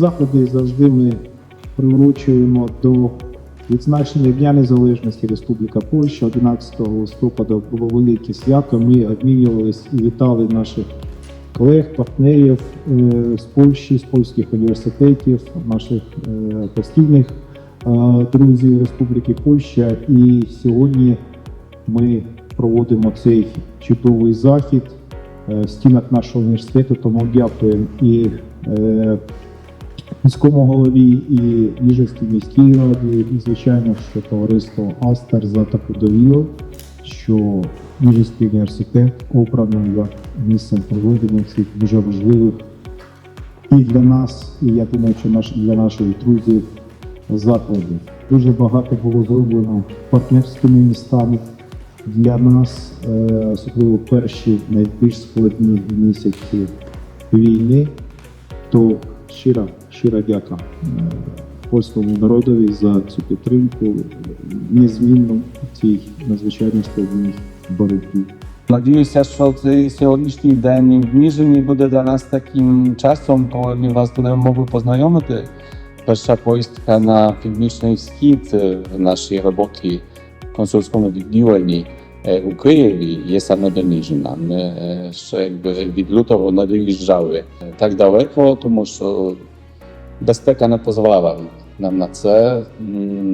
Заходи завжди ми приурочуємо до відзначення Дня Незалежності Республіка Польща 11 листопада було велике свято. Ми обмінювалися і вітали наших колег, партнерів е, з Польщі, з польських університетів, наших е, постійних е, друзів Республіки Польща. І сьогодні ми проводимо цей чудовий захід в стінах нашого університету. Тому дякуємо і міському голові, і Ніжинській міській раді, і звичайно, що товариство Астер за таку довіру, що Ніжинський університет обраний як місцем проведення цих дуже важливих і для нас, і я думаю, що наш, для наших друзів закладів. Дуже багато було зроблено партнерськими містами для нас, е, особливо перші найбільш складні місяці війни. То щира, щира дяка е, польському народові за цю підтримку е, незмінну в цій надзвичайно складній боротьбі. Надіюся, що цей сьогоднішній день в Ніжині буде для нас таким часом, коли ми вас будемо могли познайомити. Перша поїздка на північний схід е, в нашій роботі в консульському відділенні у Києві є саме до Ніжина. Ми ще якби від лютого не виїжджали так далеко, тому що безпека не дозволяла нам на це.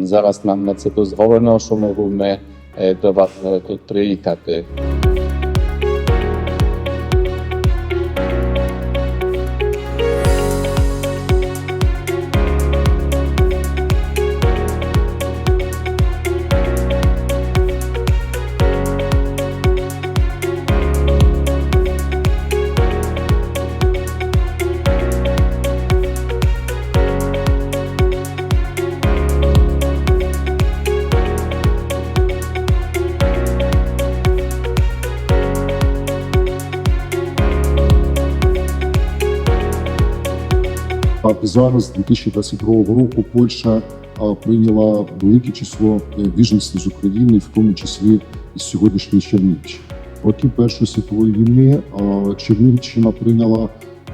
Зараз нам на це дозволено, що можемо до вас тут приїхати. А зараз, з 2022 року, Польща прийняла велике число е, біженців з України, в тому числі з сьогоднішньої Чернігівщини. Роки Першої світової війни Чернігівщина прийняла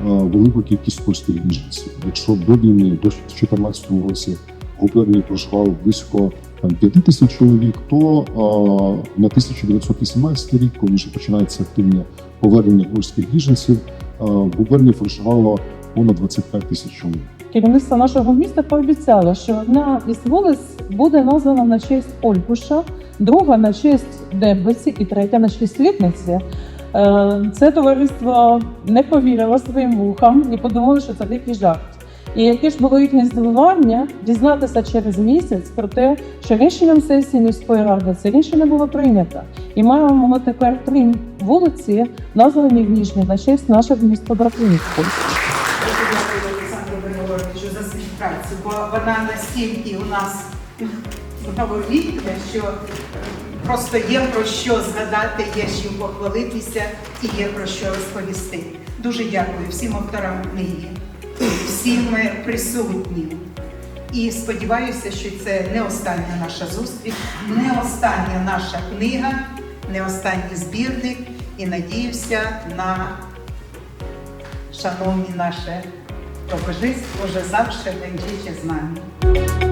велику кількість польських біженців. Якщо до війни, до 2014 році в губернії проживало близько там, 5 тисяч чоловік, то а, на 1918 рік, коли вже починається активне повернення польських біженців, в губернії проживало понад 25 тисяч чоловік. Керівництво нашого міста пообіцяло, що одна із вулиць буде названа на честь Ольбуша, друга на честь Деббесі і третя на честь Літниці. Е, Це товариство не повірило своїм вухам і подумало, що це дикий жарт. І яке ж було їхнє здивування дізнатися через місяць про те, що рішенням сесії міської ради це рішення було прийнято. І маємо тепер три вулиці, названі в Ніжні на честь наших міст-побратимів. Дуже дякую Олександру Григоровичу за співпрацю, бо вона настільки у нас говорітна, що просто є про що згадати, є чим похвалитися і є про що розповісти. Дуже дякую всім авторам книги, всім присутнім. І сподіваюся, що це не остання наша зустріч, не остання наша книга, не останній збірник. І надіюся на шановні наше товариство, вже завжди będziecie з нами.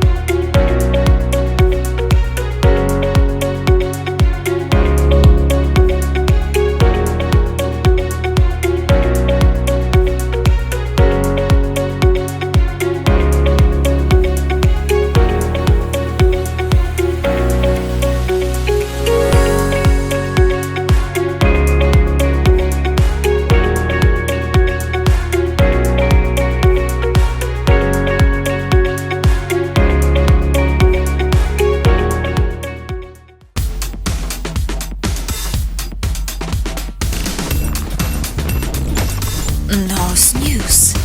House News.